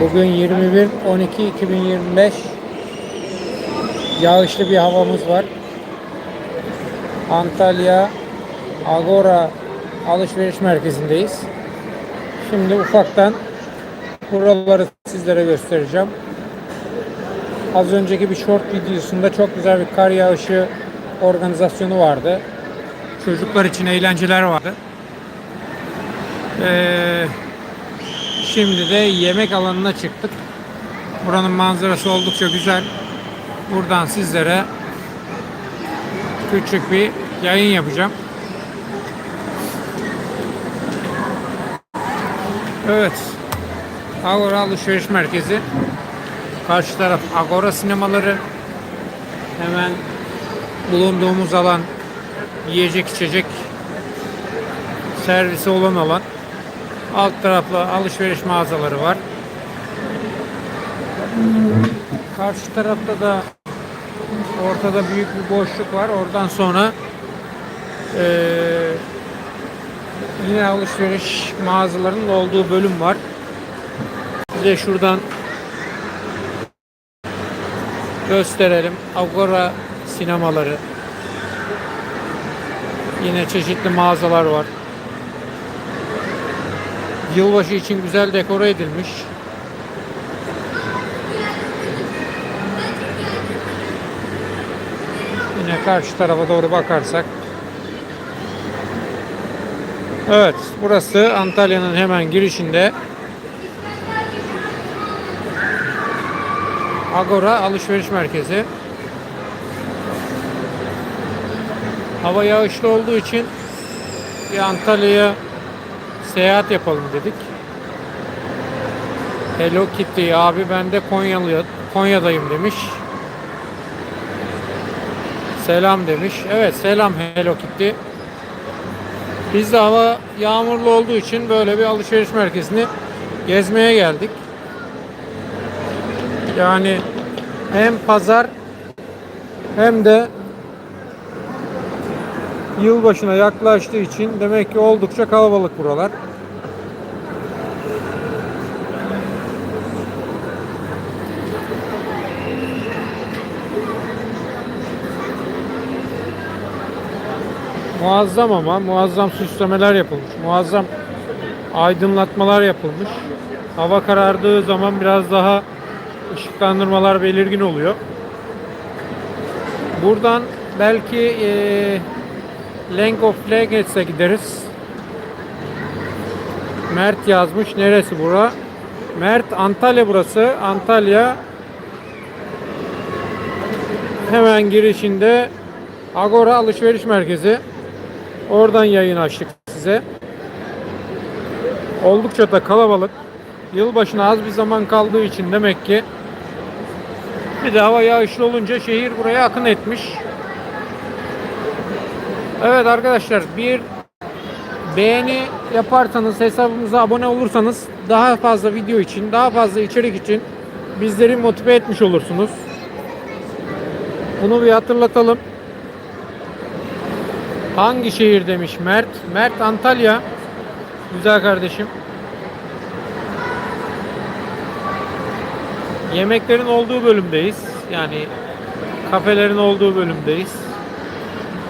Bugün 21 12 2025 yağışlı bir havamız var. Antalya Agora alışveriş merkezindeyiz. Şimdi ufaktan buraları sizlere göstereceğim. Az önceki bir short videosunda çok güzel bir kar yağışı organizasyonu vardı. Çocuklar için eğlenceler vardı. Ee, Şimdi de yemek alanına çıktık. Buranın manzarası oldukça güzel. Buradan sizlere küçük bir yayın yapacağım. Evet. Agora Alışveriş Merkezi. Karşı taraf Agora sinemaları. Hemen bulunduğumuz alan yiyecek içecek servisi olan alan. Alt tarafta alışveriş mağazaları var. Karşı tarafta da ortada büyük bir boşluk var. Oradan sonra eee, yine alışveriş mağazalarının olduğu bölüm var. Size şuradan gösterelim. Agora sinemaları. Yine çeşitli mağazalar var. Yılbaşı için güzel dekore edilmiş. Yine karşı tarafa doğru bakarsak. Evet, burası Antalya'nın hemen girişinde. Agora alışveriş merkezi. Hava yağışlı olduğu için Antalya'ya seyahat yapalım dedik. Hello Kitty abi ben de Konyalı Konya'dayım demiş. Selam demiş. Evet selam Hello Kitty. Biz de hava yağmurlu olduğu için böyle bir alışveriş merkezini gezmeye geldik. Yani hem pazar hem de yılbaşına yaklaştığı için demek ki oldukça kalabalık buralar. Muazzam ama muazzam süslemeler yapılmış. Muazzam aydınlatmalar yapılmış. Hava karardığı zaman biraz daha ışıklandırmalar belirgin oluyor. Buradan belki eee Length of Legacy'e gideriz. Mert yazmış. Neresi bura? Mert Antalya burası. Antalya hemen girişinde Agora Alışveriş Merkezi. Oradan yayın açtık size. Oldukça da kalabalık. Yılbaşına az bir zaman kaldığı için demek ki bir de hava yağışlı olunca şehir buraya akın etmiş. Evet arkadaşlar bir beğeni yaparsanız hesabımıza abone olursanız daha fazla video için daha fazla içerik için bizleri motive etmiş olursunuz. Bunu bir hatırlatalım. Hangi şehir demiş Mert? Mert Antalya. Güzel kardeşim. Yemeklerin olduğu bölümdeyiz. Yani kafelerin olduğu bölümdeyiz.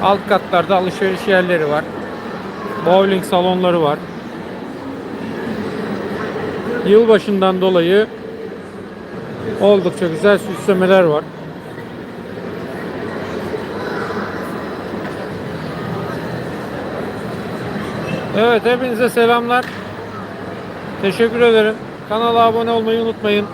Alt katlarda alışveriş yerleri var. Bowling salonları var. Yılbaşından dolayı oldukça güzel süslemeler var. Evet hepinize selamlar. Teşekkür ederim. Kanala abone olmayı unutmayın.